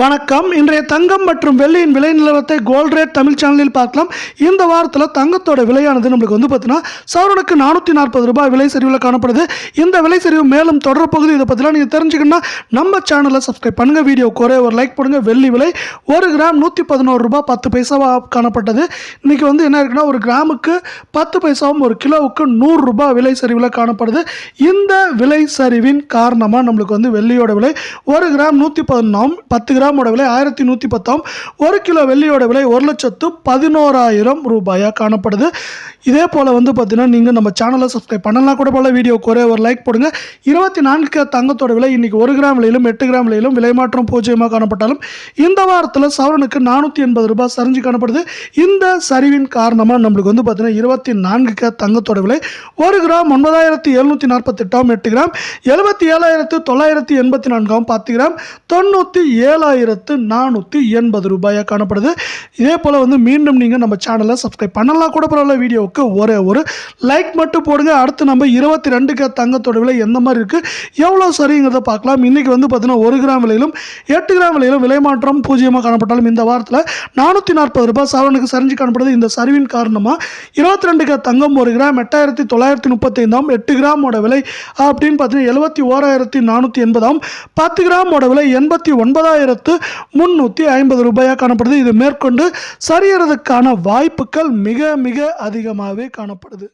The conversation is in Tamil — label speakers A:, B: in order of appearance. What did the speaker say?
A: வணக்கம். இன்றைய தங்கம் மற்றும் வெள்ளியின் விலை நிலவரத்தை கோல்ட் ரேட் தமிழ் சேனலில் பார்க்கலாம். இந்த வாரத்தில் தங்கத்தோட விலையானது நம்மளுக்கு வந்து பார்த்தீங்கன்னா சவரனுக்கு நானூற்றி நாற்பது ரூபாய் விலை சரிவில் காணப்படுது. இந்த விலை சரிவு மேலும் தொடரப்போகுது இதை பற்றிலாம் நீங்கள் தெரிஞ்சுக்கணும்னா நம்ம சேனலை சப்ஸ்கிரைப் பண்ணுங்கள் வீடியோ குறை ஒரு லைக் பண்ணுங்கள் வெள்ளி விலை ஒரு கிராம் நூற்றி பதினோரு ரூபாய் பத்து பைசாவாக காணப்பட்டது. இன்றைக்கி வந்து என்ன இருக்குன்னா ஒரு கிராமுக்கு பத்து பைசாவும் ஒரு கிலோவுக்கு நூறுரூபா விலை சரிவில் காணப்படுது. இந்த விலை சரிவின் காரணமாக நம்மளுக்கு வந்து வெள்ளியோட விலை ஒரு கிராம் நூற்றி பதினொன்றாம் பத்து கிராம் கிராமோட விலை ஆயிரத்தி நூற்றி பத்தாம். ஒரு கிலோ வெள்ளியோட விலை ஒரு லட்சத்து பதினோராயிரம் ரூபாயாக காணப்படுது. இதே போல் வந்து பார்த்தீங்கன்னா நீங்கள் நம்ம சேனலை சப்ஸ்கிரைப் பண்ணலாம் கூட போல வீடியோ ஒரே ஒரு லைக் போடுங்க. இருபத்தி நான்கு தங்கத்தோட விலை இன்றைக்கி ஒரு கிராம் விலையிலும் எட்டு கிராம் விலையிலும் விலை மாற்றம் பூஜ்ஜியமாக காணப்பட்டாலும் இந்த வாரத்தில் சவரனுக்கு நானூற்றி எண்பது ரூபாய் சரிஞ்சு காணப்படுது. இந்த சரிவின் காரணமாக நம்மளுக்கு வந்து பார்த்தீங்கன்னா இருபத்தி நான்கு கே தங்கத்தோட விலை ஒரு கிராம் ஒன்பதாயிரத்தி எழுநூற்றி நாற்பத்தெட்டாம் எட்டு கிராம் எழுபத்தி ஏழாயிரத்து தொள்ளாயிரத்தி எண்பத்தி நான்காம் பத்து கிராம் தொண்ணூற்றி ஏழாயிரத்து நானூற்றி எண்பது ரூபாயாக காணப்படுது. இதே போல் வந்து மீண்டும் நீங்கள் நம்ம சேனலை சப்ஸ்கிரைப் பண்ணலாம். கூட பரவாயில்ல வீடியோவுக்கு ஒரே ஒரு லைக் மட்டும் போடுங்க. அடுத்து நம்ம இருபத்தி ரெண்டுக்கு தங்கத்தோட விலை எந்த மாதிரி இருக்குது எவ்வளோ சரிங்கிறத பார்க்கலாம். இன்றைக்கி வந்து பார்த்தீங்கன்னா ஒரு கிராம் விலையிலும் எட்டு கிராம் விலையிலும் விலை மாற்றம் பூஜ்ஜியமாக காணப்பட்டாலும் இந்த வாரத்தில் நானூற்றி நாற்பது ரூபாய் சவரனுக்கு சரிஞ்சு காணப்படுது. இந்த சரிவின் காரணமாக இருபத்தி ரெண்டுக்கு தங்கம் ஒரு கிராம் எட்டாயிரத்தி தொள்ளாயிரத்தி முப்பத்தைந்தாம் எட்டு கிராமோட விலை அப்படின்னு பார்த்தீங்கன்னா எழுபத்தி ஓராயிரத்தி நானூற்றி எண்பதாம் பத்து கிராமோட விலை எண்பத்தி ஒன்பதாயிரத்தி முந்நூற்றி ஐம்பது ரூபாயாக காணப்படுது. இது மேற்கொண்டு சரியறதுக்கான வாய்ப்புகள் மிக மிக அதிகமாகவே காணப்படுது.